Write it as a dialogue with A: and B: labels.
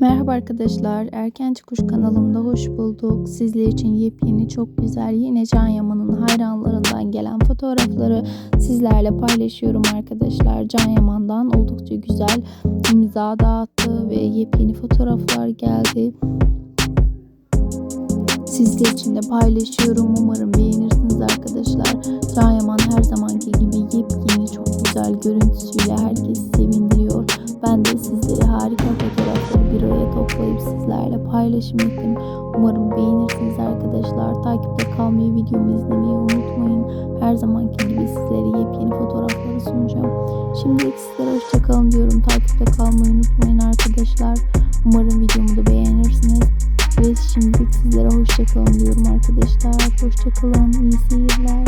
A: Merhaba arkadaşlar, Erken Çıkış kanalımda hoş bulduk. Sizler için yepyeni, çok güzel, yine Can Yaman'ın hayranlarından gelen fotoğrafları sizlerle paylaşıyorum arkadaşlar. Can Yaman'dan oldukça güzel imza dağıttı ve yepyeni fotoğraflar geldi. Sizler için de paylaşıyorum. Umarım beğenirsiniz arkadaşlar. Can Yaman her zamanki gibi yepyeni, çok güzel görüntüsüyle herkesi sevindiriyor. Ben de paylaşım ettim. Umarım beğenirsiniz arkadaşlar. Takipte kalmayı, videomu izlemeyi unutmayın. Her zamanki gibi sizlere yepyeni fotoğrafları sunacağım. Şimdilik sizlere hoşçakalın diyorum. Takipte kalmayı unutmayın arkadaşlar. Umarım videomu da beğenirsiniz. Ve şimdilik sizlere hoşçakalın diyorum arkadaşlar. Hoşçakalın. İyi seyirler.